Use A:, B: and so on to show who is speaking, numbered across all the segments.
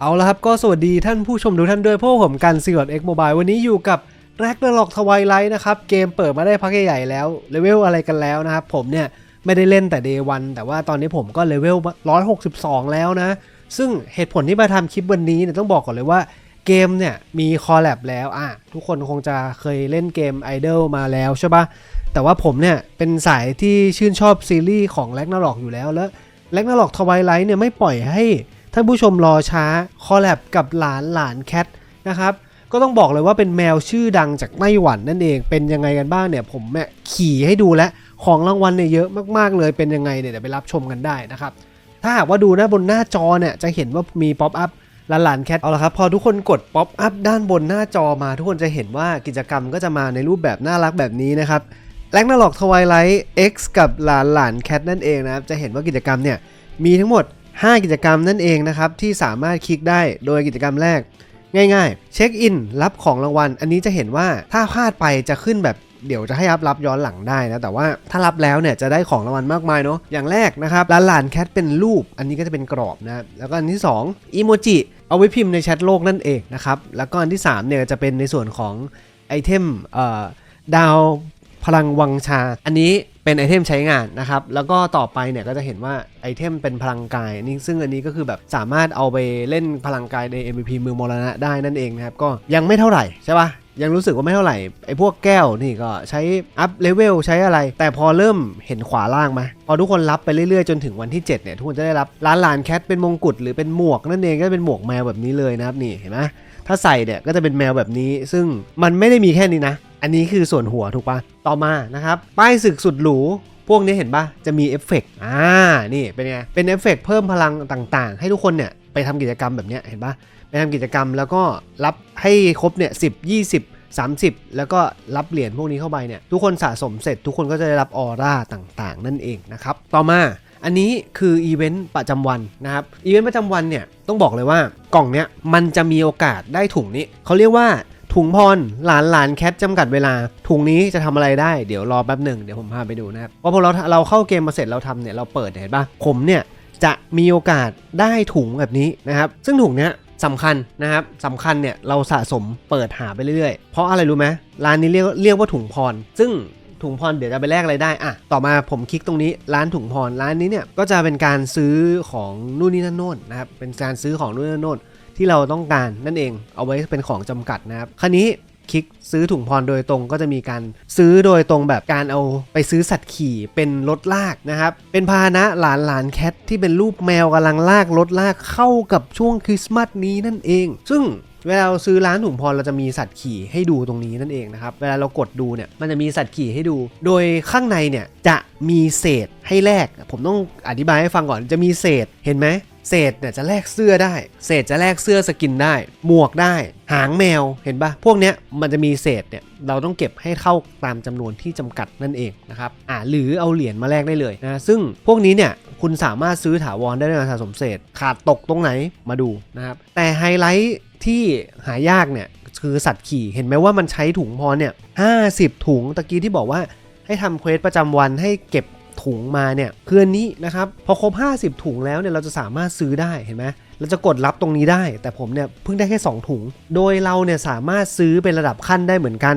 A: เอาละครับก็สวัสดีท่านผู้ชมทุกท่านด้วยพวกผมกันซีกอดเอ็กโมบายวันนี้อยู่กับแร็กเดอร์ล็อกทวายไลท์นะครับ เกมเปิดมาได้พักใหญ่แล้วเลเวลอะไรกันแล้วนะครับ ผมเนี่ยไม่ได้เล่นแต่เดย์วันแต่ว่าตอนนี้ผมก็เลเวล 162 แล้วนะ ซึ่งเหตุผลที่มาทำคลิปวันนี้เนี่ยต้องบอกก่อนเลยว่าเกมเนี่ยมีคอลแลบแล้วอะทุกคนคงจะเคยเล่นเกม Idol มาแล้วใช่ปะแต่ว่าผมเนี่ยเป็นสายที่ชื่นชอบซีรีส์ของแร็กนาล็อกอยู่แล้วแล้วแร็กนาล็อกทวายไลท์เนี่ยไม่ปล่อยให้ ท่านผู้ชมรอช้าคอลแลบกับหลานหลานแคทนะครับก็ต้องบอกเลยว่าเป็นแมวชื่อดังจากไต้หวันนั่นเอง เป็นยังไงกันบ้างเนี่ยผมเนี่ยขี่ให้ดูแล้วของรางวัลเนี่ยเยอะมากๆเลยเป็นยังไงเนี่ยเดี๋ยวไปรับชมกันได้นะครับถ้าหากว่าดูนะบนหน้าจอเนี่ยจะเห็นว่ามีป๊อปอัพหลานๆแคทเอาละครับพอทุกคนกดป๊อปอัพด้านบนหน้าจอมา ทุกคนจะเห็นว่ากิจกรรมก็จะมาในรูปแบบน่ารักแบบนี้นะครับแล็กนาล็อกทวายไลท์ X กับหลานหลานแคทนั่นเองนะครับจะเห็นว่ากิจกรรมเนี่ยมีทั้งหมด 5 กิจกรรมนั่นเองนะครับที่สามารถคลิกได้โดยกิจกรรมแรก ง่ายๆ เช็คอินรับของรางวัล อันนี้จะเห็นว่าถ้าพลาดไปจะขึ้นแบบเดี๋ยวจะให้รับรับย้อนหลังได้นะ แต่ว่าถ้ารับแล้วเนี่ยจะได้ของรางวัลมากมายเนาะอย่างแรกนะครับลานหลานแคทเป็นรูป อันนี้ก็จะเป็นกรอบนะแล้วก็อันที่2อีโมจิเอาไว้พิมพ์ในแชทโลกนั่นเองนะครับแล้วก็อันที่3เนี่ยจะเป็นในส่วนของไอเทมเอ่อดาวพลังวังชา อันนี้ เป็นไอเทมใช้งานนะครับ แล้วก็ต่อไปเนี่ยก็จะเห็นว่าไอเทมเป็นพลังกายนี่ซึ่งอันนี้ก็คือแบบสามารถเอาไปเล่นพลังกายใน MVP มือมรณะได้นั่นเองนะครับ ก็ยังไม่เท่าไหร่ใช่ปะยังรู้สึกว่าไม่เท่าไหร่ไอพวกแก้วนี่ก็ใช้อัพเลเวลใช้อะไร แต่พอเริ่มเห็นขวาล่างไหมพอทุกคนรับไปเรื่อยๆ จนถึงวันที่ 7 เนี่ย ทุกคนจะได้รับร้านลานแคทเป็นมงกุฎหรือเป็นหมวกนั่นเองก็เป็นหมวกแมวแบบนี้เลยนะครับนี่เห็นไหมถ้าใส่เนี่ยก็จะเป็นแมวแบบนี้ ซึ่งมันไม่ได้มีแค่นี้นะ อันนี้คือส่วนหัวถูกปะต่อมานะครับ ป้ายศึกสุดหรู พวกนี้เห็นปะจะมีเอฟเฟกต์อ่า นี่เป็นไง เป็นเอฟเฟกต์เพิ่มพลังต่างๆ ให้ทุกคนเนี่ยไปทำกิจกรรมแบบเนี้ยเห็นปะไปทำกิจกรรมแล้วก็รับให้ครบเนี่ยสิบยี่สิบ30 แล้วก็รับเหรียญพวกนี้เข้าไปเนี่ยทุกคนสะสมเสร็จ ทุกคนก็จะได้รับออร่าต่างๆ นั่นเองนะครับ ต่อมาอันนี้คืออีเวนต์ประจำวันนะครับอีเวนต์ประจำวันเนี่ยต้องบอกเลยว่ากล่องเนี้ยมันจะมีโอกาสได้ถุงนี้เขาเรียกว่า ถุงพรหลานหลานแคทจำกัดเวลา ถุงนี้จะทำอะไรได้เดี๋ยวรอแป๊บหนึ่งเดี๋ยวผมพาไปดูนะครับว่าพอเราเราเข้าเกมมาเสร็จเราทำเนี่ยเราเปิดเห็นปะผมเนี่ยจะมีโอกาสได้ถุงแบบนี้นะครับซึ่งถุงเนี้ยสำคัญนะครับสำคัญเนี่ยเราสะสมเปิดหาไปเรื่อยๆ เพราะอะไรรู้ไหมร้านนี้เรียกเรียกว่าถุงพร ซึ่งถุงพรเดี๋ยวจะไปแลกอะไรได้อะต่อมาผมคลิกตรงนี้ร้านถุงพรร้านนี้เนี่ยก็จะเป็นการซื้อของนู่นนี่นั่นโน่นนะครับเป็นการซื้อของนู่นนี่นั่นโน่น ที่เราต้องการนั่นเอง เอาไว้เป็นของจำกัดนะครับคราวนี้คลิกซื้อถุงพรโดยตรงก็จะมีการซื้อโดยตรงแบบการเอาไปซื้อสัตว์ขี่เป็นรถลากนะครับ เป็นพาหนะหลานหลานแคทที่เป็นรูปแมวกำลังลากรถลากเข้ากับช่วงคริสต์มาสนี้นั่นเอง ซึ่งเวลาเราซื้อร้านถุงพรเราจะมีสัตว์ขี่ให้ดูตรงนี้นั่นเองนะครับ เวลาเรากดดูเนี่ยมันจะมีสัตว์ขี่ให้ดู โดยข้างในเนี่ยจะมีเศษให้แลกผมต้องอธิบายให้ฟังก่อนจะมีเศษเห็นไหม เศษเนี่ยจะแลกเสื้อได้ เศษจะแลกเสื้อสกินได้ หมวกได้ หางแมวเห็นปะพวกเนี้ยมันจะมีเศษเนี่ยเราต้องเก็บให้เข้าตามจำนวนที่จำกัดนั่นเองนะครับอ่าหรือเอาเหรียญมาแลกได้เลยนะซึ่งพวกนี้เนี่ยคุณสามารถซื้อถาวรได้ด้วยการสะสมเศษ ขาดตกตรงไหนมาดูนะครับแต่ไฮไลท์ที่หายากเนี่ยคือสัตว์ขี่เห็นไหมว่ามันใช้ถุงพรเนี่ยห้ถุงตะกี้ที่บอกว่าให้ทำเควสประจำวันให้เก็บ ถุงมาเนี่ยเพื่อนนี้นะครับพอครบ 50 ถุงแล้วเนี่ยเราจะสามารถซื้อได้เห็นไหมเราจะกดรับตรงนี้ได้ แต่ผมเนี่ยเพิ่งได้แค่ 2 ถุง โดยเราเนี่ยสามารถซื้อเป็นระดับขั้นได้เหมือนกัน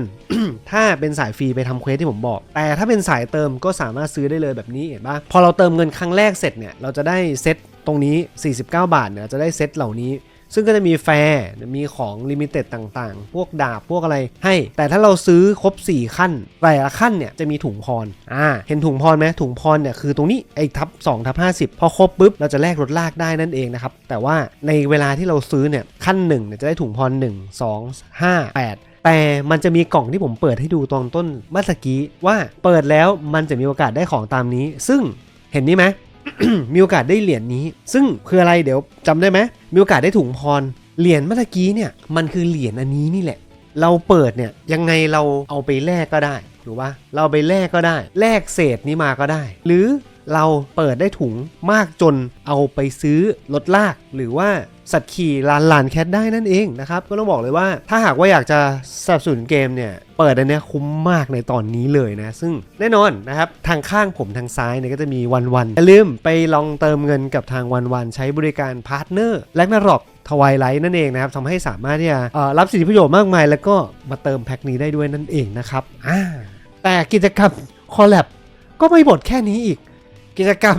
A: ถ้าเป็นสายฟรีไปทำเควสที่ผมบอก แต่ถ้าเป็นสายเติมก็สามารถซื้อได้เลยแบบนี้เห็นปะพอเราเติมเงินครั้งแรกเสร็จเนี่ยเราจะได้เซตตรงนี้ 49 บาทเนี่ยจะได้เซตเหล่านี้ ซึ่งก็จะมีแฟร์มีของลิมิเต็ดต่างๆ พวกดาบพวกอะไรให้ แต่ถ้าเราซื้อครบ 4 ขั้นแต่ละขั้นเนี่ยจะมีถุงพรอ่าเห็นถุงพรไหมถุงพรเนี่ยคือตรงนี้ไอ้ทับ2ทับ50 พอครบปุ๊บเราจะแลกรถลากได้นั่นเองนะครับแต่ว่าในเวลาที่เราซื้อเนี่ยขั้น1เนี่ยจะได้ถุงพร 1 2 5 8แต่มันจะมีกล่องที่ผมเปิดให้ดูตอนต้นเมื่อกี้ว่าเปิดแล้วมันจะมีโอกาสได้ของตามนี้ ซึ่งเห็นนี่ไหมมีโอกาสได้เหรียญนี้ ซึ่งคืออะไรเดี๋ยวจำได้ไหม มีโอกาสได้ถุงพร เหรียญเมื่อกี้เนี่ยมันคือเหรียญอันนี้นี่แหละ เราเปิดเนี่ยยังไงเราเอาไปแลกก็ได้ถูกปะเราเราไปแลกก็ได้ แลกเศษนี้มาก็ได้ หรือ เราเปิดได้ถุงมากจนเอาไปซื้อรถลาก หรือว่าสัตว์ขี่ลานลานแคทได้นั่นเองนะครับก็ต้องบอกเลยว่าถ้าหากว่าอยากจะสนับสนุนเกมเนี่ยเปิดอันนี้คุ้มมากในตอนนี้เลยนะ ซึ่งแน่นอนนะครับ ทางข้างผมทางซ้ายเนี่ยก็จะมีวันวันอย่าลืมไปลองเติมเงินกับทางวันวันใช้บริการพาร์ทเนอร์และนารอกทวายไลท์นั่นเองนะครับทำให้สามารถที่จะรับสิทธิประโยชน์มากมาย แล้วก็มาเติมแพ็คนี้ได้ด้วยนั่นเองนะครับแต่กิจกรรมคอลแลบก็ไม่หมดแค่นี้อีก กิจกรรม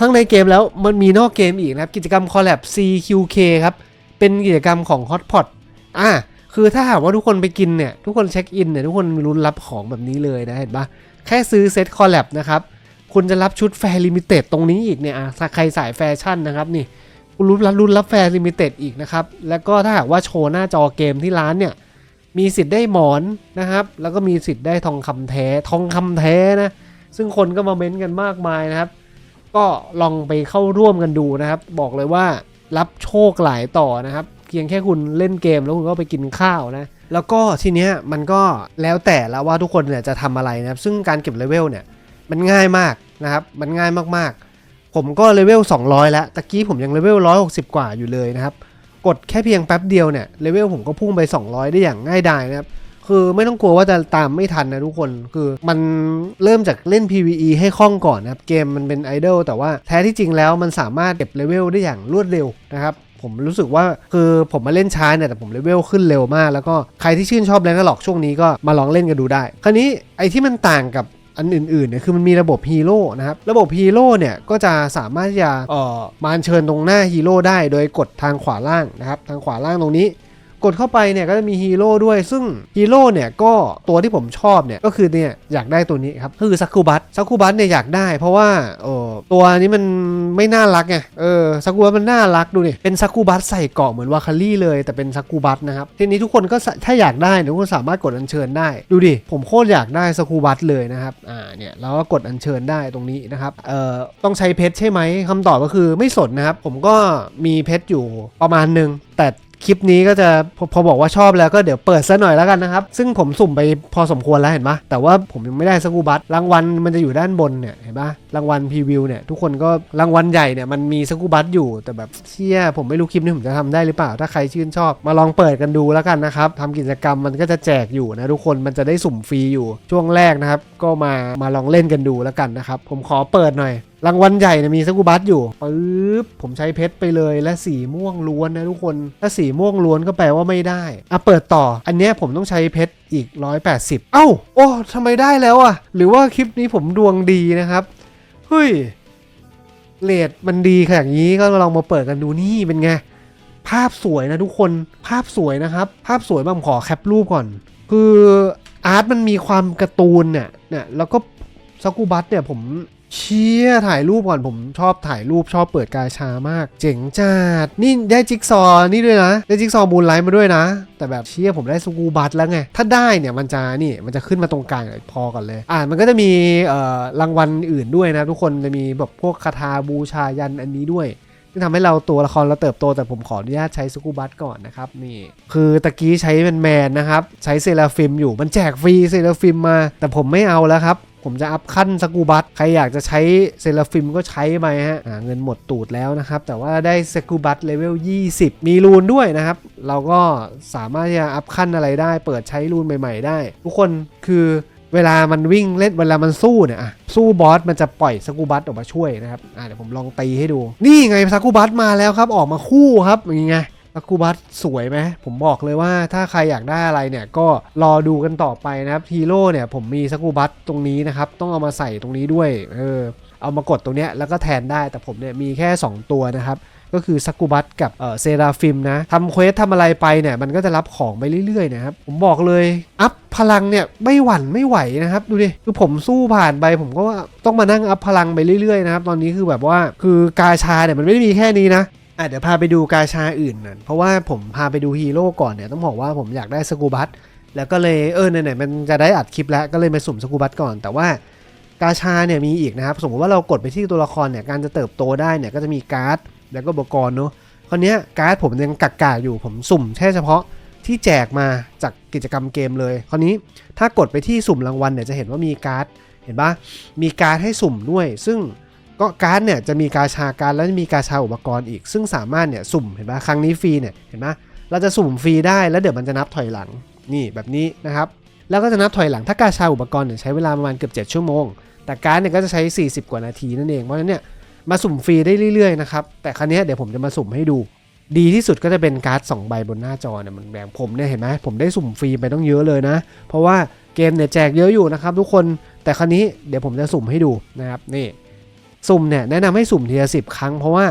A: ข้างในเกมแล้วมันมีนอกเกมอีกนะครับ กิจกรรมคอลแลบ CQK ครับ เป็นกิจกรรมของ Hotpot อ่าคือถ้าหากว่าทุกคนไปกินเนี่ย ทุกคนเช็คอินเนี่ย ทุกคนมีลุ้นรับของแบบนี้เลยนะ เห็นปะแค่ซื้อเซ็ตคอลแลบนะครับ คุณจะรับชุดแฟร์ลิมิเต็ดตรงนี้อีกเนี่ยอะถ้าใครสายแฟชั่นนะครับนี่คุณลุ้นรับลุ้นรับแฟร์ลิมิเต็ดอีกนะครับ แล้วก็ถ้าหากว่าโชว์หน้าจอเกมที่ร้านเนี่ย มีสิทธิ์ได้หมอนนะครับ แล้วก็มีสิทธิ์ได้ทองคำแท้ ทองคำแท้นะ ซึ่งคนก็มาเม้นต์กันมากมายนะครับ ก็ลองไปเข้าร่วมกันดูนะครับ บอกเลยว่ารับโชคหลายต่อนะครับเพียงแค่คุณเล่นเกมแล้วคุณก็ไปกินข้าวนะ แล้วก็ทีเนี้ยมันก็แล้วแต่ล้วว่าทุกคนเนี่ยจะทำอะไรนะครับ ซึ่งการเก็บเลเวลเนี่ยมันง่ายมากนะครับ มันง่ายมากๆ ผมก็เลเวล 200 แล้ว ตะกี้ผมยังเลเวล 160 กว่าอยู่เลยนะครับ กดแค่เพียงแป๊บเดียวเนี่ยเลเวลผมก็พุ่งไป 200 ได้อย่างง่ายดายนะครับ คือไม่ต้องกลัวว่าจะตามไม่ทันนะทุกคน คือมันเริ่มจากเล่น PVE ให้คล่องก่อนนะครับ เกมมันเป็นไอดอลแต่ว่าแท้ที่จริงแล้วมันสามารถเก็บเลเวลได้อย่างรวดเร็วนะครับผมรู้สึกว่าคือผมมาเล่นช้าเนี่ยแต่ผมเลเวลขึ้นเร็วมาก แล้วก็ใครที่ชื่นชอบแรงกระหลอกช่วงนี้ก็มาลองเล่นกันดูได้ คราวนี้ไอ้ที่มันต่างกับอันอื่นๆเนี่ยคือมันมีระบบฮีโร่นะครับ ระบบฮีโร่เนี่ยก็จะสามารถจะเอ่อมาอัญเชิญตรงหน้าฮีโร่ได้ โดยกดทางขวาล่างนะครับ ทางขวาล่างตรงนี้ กดเข้าไปเนี่ยก็จะมีฮีโร่ด้วย ซึ่งฮีโร่เนี่ยก็ตัวที่ผมชอบเนี่ยก็คือเนี่ยอยากได้ตัวนี้ครับคือซักคูบัตซักคูบัตเนี่ยอยากได้ เพราะว่าเออตัวนี้มันไม่น่ารักไงเออซักคูบัตมันน่ารักดูนี่เป็นซักคูบัตใส่เกราะเหมือนวาคารี่เลยแต่เป็นซักคูบัตนะครับทีนี้ทุกคนก็สถ้าอยากได้เนี่ยทุกคนสามารถกดอัญเชิญได้ดูดิผมโคตรอยากได้ซักคูบัตเลยนะครับอ่าเนี่ยเราก็กดอัญเชิญได้ตรงนี้นะครับเอ่อต้องใช้เพชรใช่ไหมคำตอบก็คือไม่สนนะครับผมก็มีเพชรอยู่ประมาณหนึ่งแต่ คลิปนี้ก็จะพอพอบอกว่าชอบแล้วก็เดี๋ยวเปิดซะหน่อยแล้วกันนะครับ ซึ่งผมสุ่มไปพอสมควรแล้วเห็นปะแต่ว่าผมยังไม่ได้สกูบัตรางวัลมันจะอยู่ด้านบนเนี่ยเห็นปะรางวัลพรีวิวเนี่ยทุกคนก็รางวัลใหญ่เนี่ยมันมีสกูบัตอยู่แต่แบบเชี่ยผมไม่รู้คลิปนี้ผมจะทำได้หรือเปล่า ถ้าใครชื่นชอบ มาลองเปิดกันดูแล้วกันนะครับทำกิจกรรมมันก็จะแจกอยู่นะทุกคนมันจะได้สุ่มฟรีอยู่ช่วงแรกนะครับ ก็มามาลองเล่นกันดูแล้วกันนะครับผมขอเปิดหน่อย รางวัลใหญ่เนี่ยมีสกูบัตอยู่ปึ๊บผมใช้เพชรไปเลยและสีม่วงล้วนนะทุกคน ถ้าสีม่วงล้วนก็แปลว่าไม่ได้อะเปิดต่อ อันเนี้ยผมต้องใช้เพชรอีก 180 เอ้า โอ้ทำไมได้แล้วอะ หรือว่าคลิปนี้ผมดวงดีนะครับ เฮ้ยเลดมันดีขนาดนี้ก็ลองมาเปิดกันดูนี่เป็นไง ภาพสวยนะทุกคน ภาพสวยนะครับ ภาพสวยมากผมขอแคปรูปก่อน คืออาร์ตมันมีความการ์ตูนเนี่ยเนี่ยแล้วก็ สกูบัตเนี่ยผมเชี่ยถ่ายรูปก่อนผมชอบถ่ายรูปชอบเปิดกาชามาก เจ๋งจัดนี่ได้จิ๊กซอว์นี่ด้วยนะ ได้จิ๊กซอว์มูลไลท์มาด้วยนะ แต่แบบเชี่ยผมได้สกูบัตแล้วไง ถ้าได้เนี่ยมันจะนี่มันจะขึ้นมาตรงกลางพอก่อนเลย อ่ามันก็จะมีเอ่อรางวัลอื่นด้วยนะทุกคนจะมีแบบพวกคาถาบูชายันอันนี้ด้วยที่ทำให้เราตัวละครเราเติบโตแต่ผมขออนุญาตใช้สกูบัตก่อนนะครับนี่คือตะกี้ใช้แมนแมนนะครับ ใช้เซราฟิมอยู่มันแจกฟรีเซราฟิมมา แต่ผมไม่เอาแล้วครับ ผมจะอัพขั้นสกูบัตใครอยากจะใช้เซราฟิมก็ใช้ไปฮะเงินหมดตูดแล้วนะครับ แต่ว่าได้สกูบัตเลเวล 20 มีรูนด้วยนะครับ เราก็สามารถที่จะอัพขั้นอะไรได้ เปิดใช้รูนใหม่ ๆ ได้ ทุกคนคือเวลามันวิ่งเล่นเวลามันสู้เนี่ยอะสู้บอสมันจะปล่อยสกูบัตออกมาช่วยนะครับอะเดี๋ยวผมลองตีให้ดู นี่ไงสกูบัตมาแล้วครับ ออกมาคู่ครับยังไง สกูบัตสวยไหมผมบอกเลยว่าถ้าใครอยากได้อะไรเนี่ยก็รอดูกันต่อไปนะครับฮีโร่เนี่ยผมมีสกูบัตตรงนี้นะครับต้องเอามาใส่ตรงนี้ด้วยเออเอามากดตรงเนี้ยแล้วก็แทนได้แต่ผมเนี่ยมีแค่ 2 ตัวนะครับก็คือซักกุบัตกับเซราฟิมนะทำเควสทำอะไรไปเนี่ยมันก็จะรับของไปเรื่อยๆนะครับผมบอกเลยอัพพลังเนี่ยไม่หวั่นไม่ไหวนะครับดูดิคือผมสู้ผ่านไปผมก็ต้องมานั่งอัพพลังไปเรื่อยๆนะครับตอนนี้คือแบบว่าคือกาชาเนี่ยมันไม่ได้มีแค่นี้นะ อะเดี๋ยวพาไปดูกาชาอื่นหน่อยเพราะว่าผมพาไปดูฮีโร่ก่อนเนี่ยต้องบอกว่าผมอยากได้สกูบัตแล้วก็เลยเออไหนๆมันจะได้อัดคลิปแล้วก็เลยมาสุ่มสกูบัตก่อน แต่ว่ากาชาเนี่ยมีอีกนะครับ สมมติว่าเรากดไปที่ตัวละครเนี่ยการจะเติบโตได้เนี่ยก็จะมีการ์ด แล้วก็อุปกรณ์เนาะคราวนี้การ์ดผมยังกักกาอยู่ผมสุ่มแค่เฉพาะที่แจกมาจากกิจกรรมเกมเลย คราวนี้ถ้ากดไปที่สุ่มรางวัลเนี่ยจะเห็นว่ามีการ์ดเห็นปะมีการ์ดให้สุ่มด้วย ซึ่ง ก็การ์ดเนี่ยจะมีกาชาการดแล้วจะมีกาชาอุปกรณ์อีก ซึ่งสามารถเนี่ยสุ่มเห็นปะครั้งนี้ฟรีเนี่ยเห็นปะเราจะสุ่มฟรีได้แล้วเดี๋ยวมันจะนับถอยหลังนี่แบบนี้นะครับแล้วก็จะนับถอยหลังถ้ากาชาอุปกรณ์เนี่ยใช้เวลาประมาณเกือบ7ชั่วโมง แต่การ์ดเนี่ยก็จะใช้ 40 กว่านาทีนั่นเองเพราะฉะนั้นเนี่ยมาสุ่มฟรีได้เรื่อยๆนะครับแต่ครั้นี้เดี๋ยวผมจะมาสุ่มให้ดู ดีที่สุดก็จะเป็นการ์ด2ใบบนหน้าจอเนี่ยมันแบบผมเนี่ยเห็นไหมผมได้สุ่มฟรีไปต้องเยอะเลยนะ เพราะว่าเกมเนี่ยแจกเยอะอยู่นะครับทุกคนแต่ครั้นี้เดี๋ยวผมจะสุ่มให้ดูนะครับนี่ สุ่มเนี่ยแนะนำให้สุ่มทีละสิครั้งเพราะว่า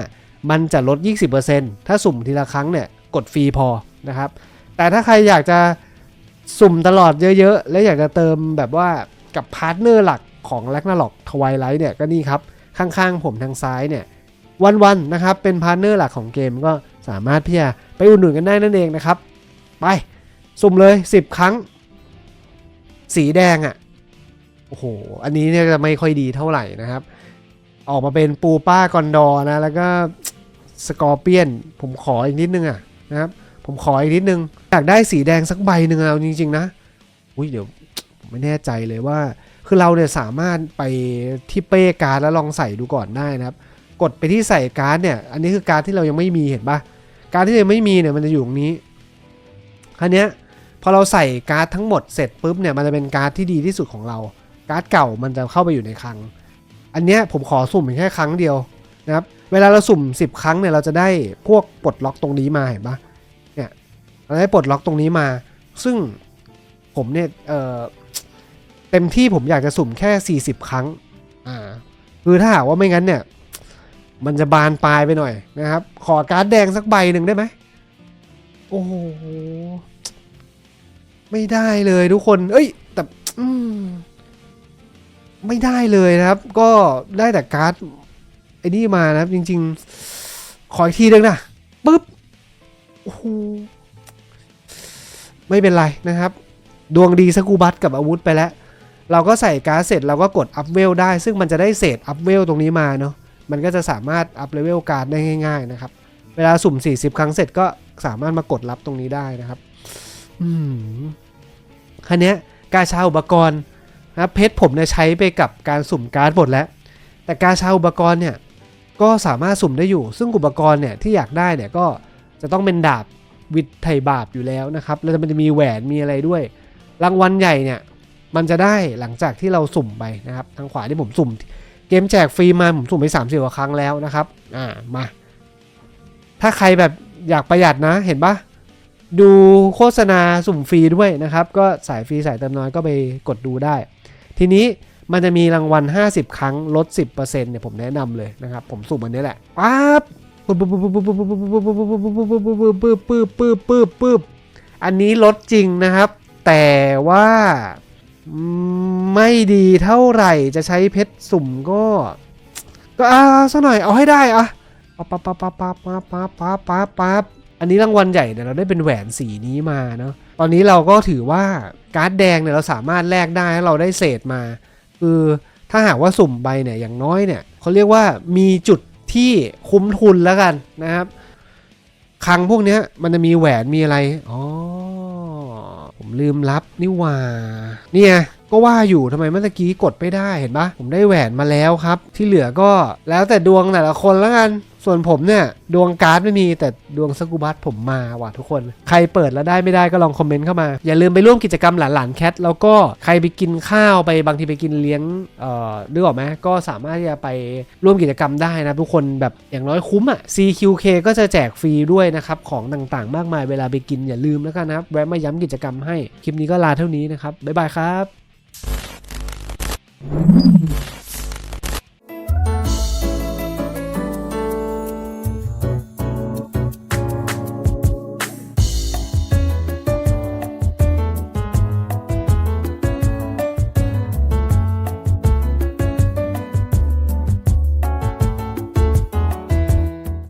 A: มันจะลด 20%ถ้าสุ่มทีละครั้งเนี่ยกดฟรีพอนะครับ แต่ถ้าใครอยากจะสุ่มตลอดเยอะๆ และอยากจะเติมแบบว่ากับพาร์ทเนอร์หลักของแลกนาล็อกทวายไลท์เนี่ยก็นี่ครับ ข้างๆ ผมทางซ้ายเนี่ยวันๆนะครับเป็นพาร์ทเนอร์หลักของเกมก็สามารถพี่ไปอุดหนุนกันได้นั่นเองนะครับ ไป สุ่มเลย 10 ครั้ง สีแดงอะ่ะโอ้โห อันนี้เนี่ยจะไม่ค่อยดีเท่าไหร่นะครับ ออกมาเป็นปูป้ากอนดอนะ แล้วก็สกอร์เปียน ผมขออีกนิดนึงอะนะครับ ผมขออีกนิดนึง อยากได้สีแดงสักใบหนึ่งเอาจริง ๆ นะ อุ้ยเดี๋ยวผมไม่แน่ใจเลยว่า คือเราเนี่ยสามารถไปที่เป้การ์ดแล้วลองใส่ดูก่อนได้นะครับ กดไปที่ใส่การ์ดเนี่ย อันนี้คือการ์ดที่เรายังไม่มีเห็นปะการ์ดที่ยังไม่มีเนี่ยมันจะอยู่ตรงนี้คราวเนี้ยพอเราใส่การ์ดทั้งหมดเสร็จปุ๊บเนี่ยมันจะเป็นการ์ดที่ดีที่สุดของเรา การ์ดเก่ามันจะเข้าไปอยู่ในคลัง อันเนี้ยผมขอสุ่มเพียงแค่ครั้งเดียวนะครับ เวลาเราสุ่ม 10 ครั้งเนี่ยเราจะได้พวกปลดล็อกตรงนี้มาเห็นปะเนี่ยเราได้ปลดล็อกตรงนี้มา ซึ่งผมเนี่ยเออเต็มที่ผมอยากจะสุ่มแค่ 40 ครั้งอ่าคือถ้าหากว่าไม่งั้นเนี่ย มันจะบานปลายไปหน่อยนะครับ ขอการ์ดแดงสักใบหนึ่งได้ไหมโอ้โหไม่ได้เลยทุกคน เอ้ย แต่ อืม ไม่ได้เลยนะครับ ก็ได้แต่การ์ดไอ้นี่มานะครับ จริง ๆ ขออีกทีนึงนะปึ๊บโอ้โหไม่เป็นไรนะครับ ดวงดีสกูบัตกับอาวุธไปแล้ว เราก็ใส่การ์ดเสร็จเราก็กดอัพเวลได้ ซึ่งมันจะได้เศษอัพเวลตรงนี้มาเนาะมันก็จะสามารถอัพเลเวลการ์ดได้ง่าย ๆ นะครับ เวลาสุ่ม 40 ครั้งเสร็จก็สามารถมากดรับตรงนี้ได้นะครับ อืมคันนี้กาชาอุปกรณ์ นะเพชรผมเนี่ยใช้ไปกับการสุ่มการ์ดหมดแล้ว แต่กาชาอุปกรณ์เนี่ยก็สามารถสุ่มได้อยู่ ซึ่งอุปกรณ์เนี่ยที่อยากได้เนี่ยก็จะต้องเป็นดาบวิทย์ไทบาปอยู่แล้วนะครับ แล้วมันจะมีแหวนมีอะไรด้วย รางวัลใหญ่เนี่ยมันจะได้หลังจากที่เราสุ่มไปนะครับ ทางขวาที่ผมสุ่ม เกมแจกฟรีมาผมสุ่มไป3 0กว่าครั้งแล้วนะครับ อ่ามา ถ้าใครแบบอยากประหยัดนะเห็นปะดูโฆษณาสุ่มฟรีด้วยนะครับ ก็สายฟรีสายเติมน้อยก็ไปกดดูได้ ทีนี้มันจะมีรางวัล 50 ครั้งลด 10%เนี่ยผมแนะนำเลยนะครับ ผมสุ่มอันนี้แหละปั๊บปึ๊บปึ๊บปึ๊บปึ๊บปึ๊บปึ๊บปึ๊บปึ๊บปึ๊บปึ๊บปึ๊บปึ๊บปึ๊บปึ๊บอันนี้ลดจริงนะครับ แต่ว่าไม่ดีเท่าไหร่จะใช้เพชรสุ่มก็ ก็อ่าสักหน่อยเอาให้ได้อะปั๊บปั๊บปั๊บปั๊บปั๊บปั๊บปั๊บปั๊บอันนี้รางวัลใหญ่เนี่ยเราได้เป็นแหวนสีนี้มาเนาะ ตอนนี้เราก็ถือว่าการ์ดแดงเนี่ยเราสามารถแลกได้ถ้เราได้เศษมา คือถ้าหากว่าสุ่มใบเนี่ยอย่างน้อยเนี่ยเขาเรียกว่ามีจุดที่คุ้มทุนแล้วกันนะครับคลังพวกเนี้ยมันจะมีแหวนมีอะไร อ๋อ ผมลืมรับนี่ว่า เนี่ย ก็ว่าอยู่ทำไมเมื่อกี้กดไม่ได้เห็นปะผมได้แหวนมาแล้วครับ ที่เหลือก็แล้วแต่ดวงแต่ละคนแล้วกันส่วนผมเนี่ย ดวงการ์ดไม่มีแต่ดวงสกูบัตผมมาว่ะทุกคน ใครเปิดแล้วได้ไม่ได้ก็ลองคอมเมนต์เข้ามา อย่าลืมไปร่วมกิจกรรมหลานๆแคทแล้วก็ใครไปกินข้าวไปบางทีไปกินเลี้ยงเอ่อนึกออกไหมก็สามารถที่จะไปร่วมกิจกรรมได้นะทุกคนแบบอย่างน้อยคุ้มอะ CQK ก็จะแจกฟรีด้วยนะครับ ของต่างๆ มากมายเวลาไปกินอย่าลืมแล้วกันนะครับแวะมาย้ำกิจกรรมให้คลิปนี้ก็ลาเท่านี้นะครับบ๊ายบายครับ Mm-hmm.